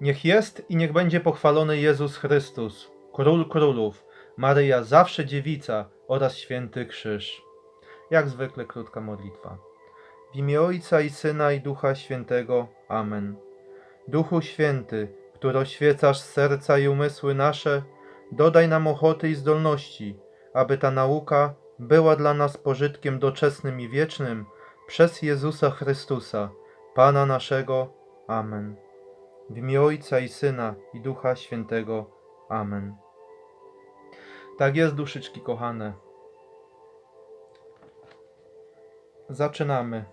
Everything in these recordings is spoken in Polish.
Niech jest i niech będzie pochwalony Jezus Chrystus, Król Królów, Maryja zawsze dziewica oraz święty krzyż. Jak zwykle krótka modlitwa. W imię Ojca i Syna i Ducha Świętego. Amen. Duchu Święty, który oświecasz serca i umysły nasze, dodaj nam ochoty i zdolności, aby ta nauka była dla nas pożytkiem doczesnym i wiecznym przez Jezusa Chrystusa, Pana naszego. Amen. W imię Ojca i Syna i Ducha Świętego. Amen. Tak jest, duszyczki kochane. Zaczynamy.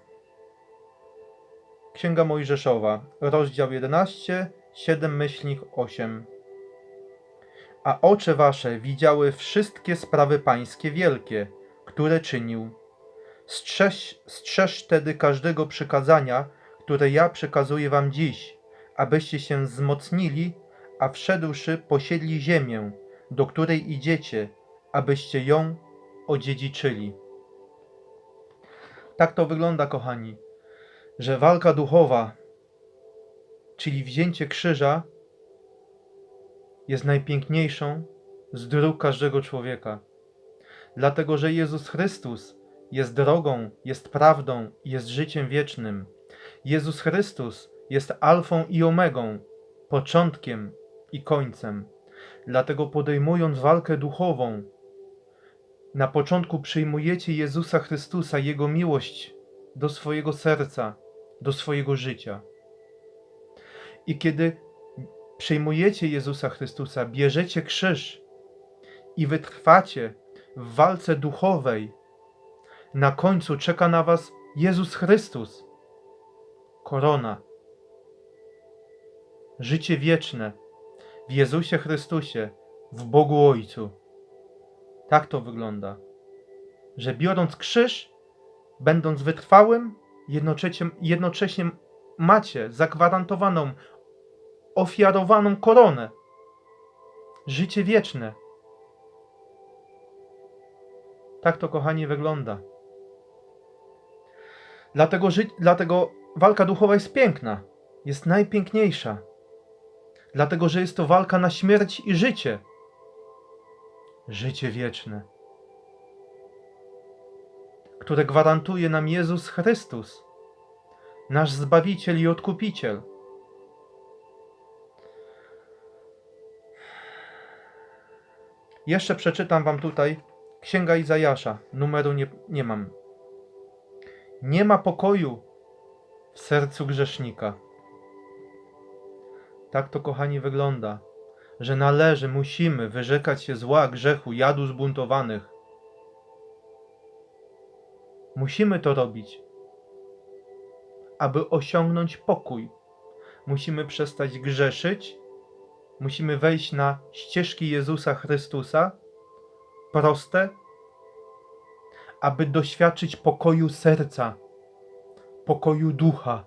Księga Mojżeszowa, rozdział 11, 7 myślnik 8. A oczy wasze widziały wszystkie sprawy pańskie wielkie, które czynił. Strzeż, strzeż tedy każdego przykazania, które ja przekazuję wam dziś, abyście się wzmocnili, a wszedłszy posiedli ziemię, do której idziecie, abyście ją odziedziczyli. Tak to wygląda, kochani, że walka duchowa, czyli wzięcie krzyża, jest najpiękniejszą z dróg każdego człowieka. Dlatego, że Jezus Chrystus jest drogą, jest prawdą, jest życiem wiecznym. Jezus Chrystus jest alfą i omegą, początkiem i końcem. Dlatego podejmując walkę duchową, na początku przyjmujecie Jezusa Chrystusa, Jego miłość do swojego serca, do swojego życia. I kiedy przyjmujecie Jezusa Chrystusa, bierzecie krzyż i wytrwacie w walce duchowej, na końcu czeka na Was Jezus Chrystus, korona, życie wieczne w Jezusie Chrystusie, w Bogu Ojcu. Tak to wygląda, że biorąc krzyż, będąc wytrwałym, jednocześnie, jednocześnie macie zagwarantowaną, ofiarowaną koronę, życie wieczne. Tak to, kochani, wygląda. Dlatego, dlatego walka duchowa jest piękna, jest najpiękniejsza. Dlatego, że jest to walka na śmierć i życie. Życie wieczne, które gwarantuje nam Jezus Chrystus, nasz Zbawiciel i Odkupiciel. Jeszcze przeczytam Wam tutaj Księga Izajasza, numeru nie, nie mam. Nie ma pokoju w sercu grzesznika. Tak to, kochani, wygląda, że należy, musimy wyrzekać się zła, grzechu, jadu zbuntowanych. Musimy to robić, aby osiągnąć pokój. Musimy przestać grzeszyć, musimy wejść na ścieżki Jezusa Chrystusa, proste, aby doświadczyć pokoju serca, pokoju ducha.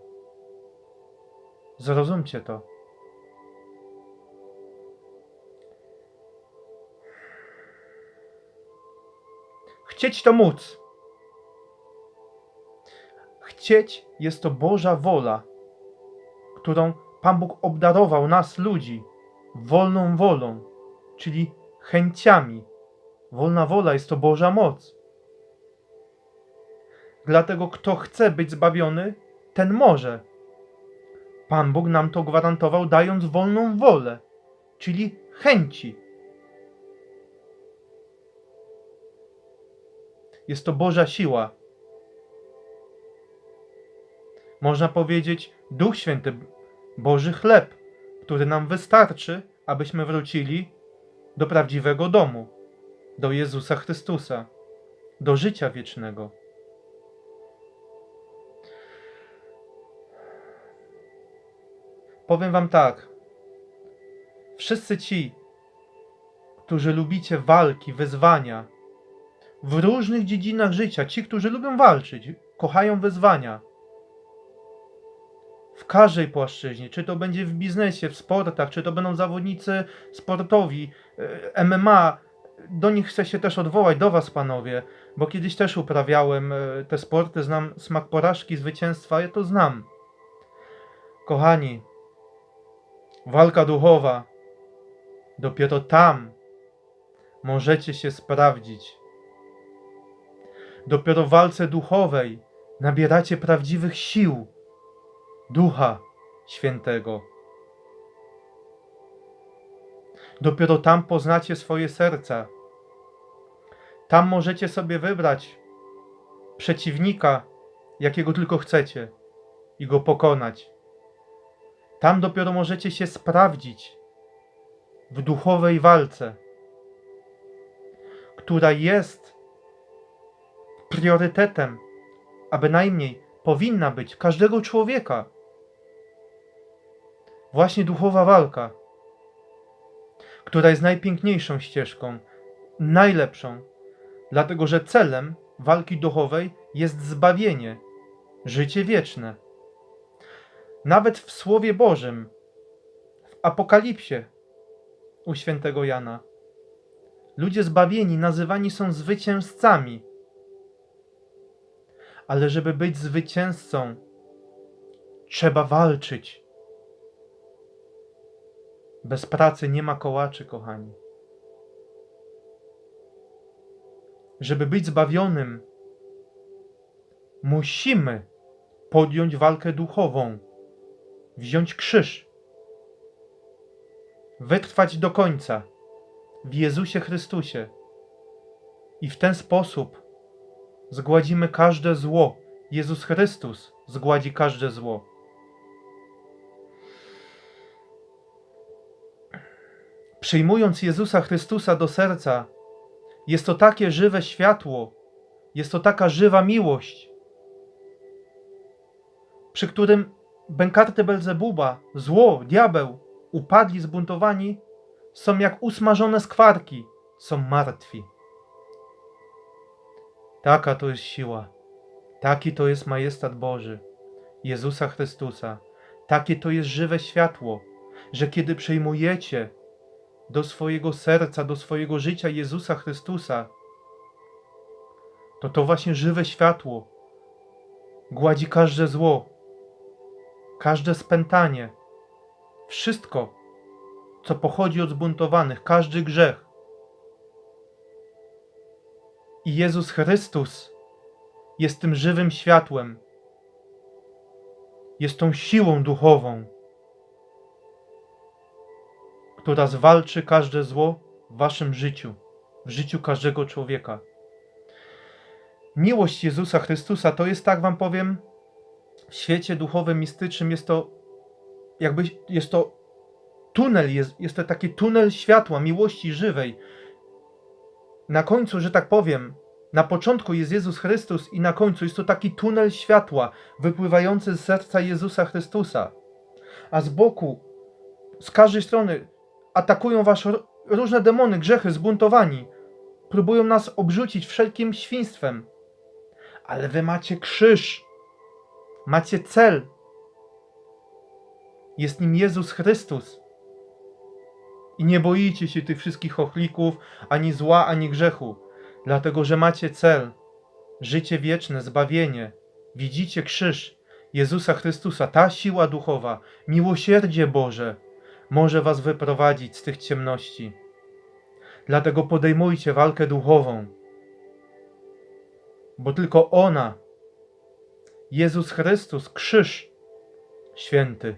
Zrozumcie to. Chcieć to móc. Chcieć jest to Boża wola, którą Pan Bóg obdarował nas, ludzi, wolną wolą, czyli chęciami. Wolna wola jest to Boża moc. Dlatego kto chce być zbawiony, ten może. Pan Bóg nam to gwarantował, dając wolną wolę, czyli chęci. Jest to Boża siła. Można powiedzieć, Duch Święty, Boży chleb, który nam wystarczy, abyśmy wrócili do prawdziwego domu, do Jezusa Chrystusa, do życia wiecznego. Powiem Wam tak. Wszyscy ci, którzy lubicie walki, wyzwania, w różnych dziedzinach życia, ci, którzy lubią walczyć, kochają wyzwania, w każdej płaszczyźnie, czy to będzie w biznesie, w sportach, czy to będą zawodnicy sportowi, e, MMA, do nich chcę się też odwołać, do Was panowie, bo kiedyś też uprawiałem e, te sporty, znam smak porażki, zwycięstwa, ja to znam. Kochani, walka duchowa. Dopiero tam możecie się sprawdzić. Dopiero w walce duchowej nabieracie prawdziwych sił Ducha Świętego. Dopiero tam poznacie swoje serca. Tam możecie sobie wybrać przeciwnika, jakiego tylko chcecie, i go pokonać. Tam dopiero możecie się sprawdzić w duchowej walce, która jest priorytetem, a bynajmniej powinna być każdego człowieka. Właśnie duchowa walka, która jest najpiękniejszą ścieżką, najlepszą, dlatego że celem walki duchowej jest zbawienie, życie wieczne. Nawet w Słowie Bożym, w Apokalipsie u świętego Jana, ludzie zbawieni nazywani są zwycięzcami. Ale żeby być zwycięzcą, trzeba walczyć. Bez pracy nie ma kołaczy, kochani. Żeby być zbawionym, musimy podjąć walkę duchową, wziąć krzyż, wytrwać do końca w Jezusie Chrystusie i w ten sposób zgładzimy każde zło. Jezus Chrystus zgładzi każde zło. Przyjmując Jezusa Chrystusa do serca, jest to takie żywe światło, jest to taka żywa miłość, przy którym bękarty Belzebuba, zło, diabeł, upadli, zbuntowani, są jak usmażone skwarki, są martwi. Taka to jest siła, taki to jest majestat Boży, Jezusa Chrystusa, takie to jest żywe światło, że kiedy przyjmujecie do swojego serca, do swojego życia Jezusa Chrystusa, to to właśnie żywe światło gładzi każde zło, każde spętanie, wszystko, co pochodzi od zbuntowanych, każdy grzech. I Jezus Chrystus jest tym żywym światłem, jest tą siłą duchową, która zwalczy każde zło w waszym życiu, w życiu każdego człowieka. Miłość Jezusa Chrystusa to jest, tak wam powiem, w świecie duchowym, mistycznym jest to jakby jest to tunel, jest, jest to taki tunel światła, miłości żywej. Na końcu, że tak powiem, na początku jest Jezus Chrystus i na końcu jest to taki tunel światła wypływający z serca Jezusa Chrystusa. A z boku, z każdej strony atakują was różne demony, grzechy, zbuntowani. Próbują nas obrzucić wszelkim świństwem. Ale wy macie krzyż. Macie cel. Jest nim Jezus Chrystus. I nie boicie się tych wszystkich ochlików, ani zła, ani grzechu, dlatego że macie cel życie wieczne, zbawienie. Widzicie krzyż Jezusa Chrystusa, ta siła duchowa, miłosierdzie Boże może was wyprowadzić z tych ciemności. Dlatego podejmujcie walkę duchową, bo tylko ona, Jezus Chrystus, krzyż święty,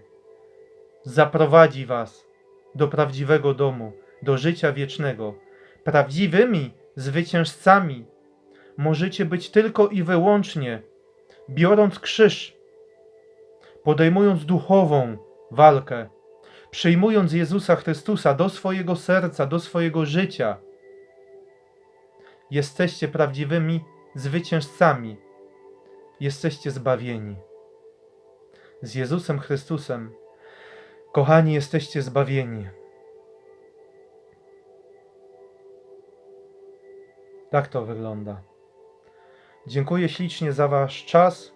zaprowadzi was do prawdziwego domu, do życia wiecznego. Prawdziwymi zwycięzcami możecie być tylko i wyłącznie biorąc krzyż, podejmując duchową walkę, przyjmując Jezusa Chrystusa do swojego serca, do swojego życia. Jesteście prawdziwymi zwycięzcami. Jesteście zbawieni. Z Jezusem Chrystusem Kochani, jesteście zbawieni. Tak to wygląda. Dziękuję ślicznie za Wasz czas.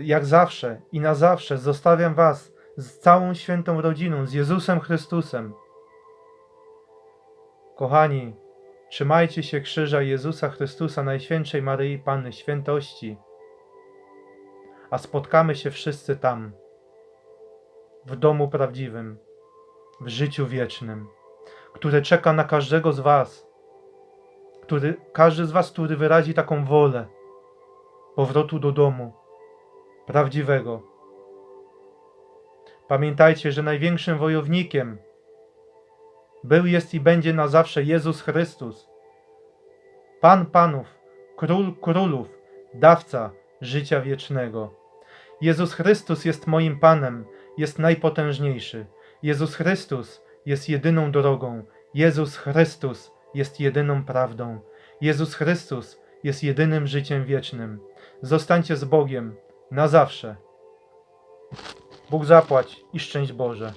Jak zawsze i na zawsze zostawiam Was z całą świętą rodziną, z Jezusem Chrystusem. Kochani, trzymajcie się krzyża Jezusa Chrystusa, Najświętszej Maryi Panny Świętości, a spotkamy się wszyscy tam w domu prawdziwym, w życiu wiecznym, które czeka na każdego z Was, który, każdy z Was, który wyrazi taką wolę powrotu do domu prawdziwego. Pamiętajcie, że największym wojownikiem był, jest i będzie na zawsze Jezus Chrystus, Pan Panów, Król Królów, Dawca życia wiecznego. Jezus Chrystus jest moim Panem, jest najpotężniejszy. Jezus Chrystus jest jedyną drogą. Jezus Chrystus jest jedyną prawdą. Jezus Chrystus jest jedynym życiem wiecznym. Zostańcie z Bogiem na zawsze. Bóg zapłać i szczęść Boże.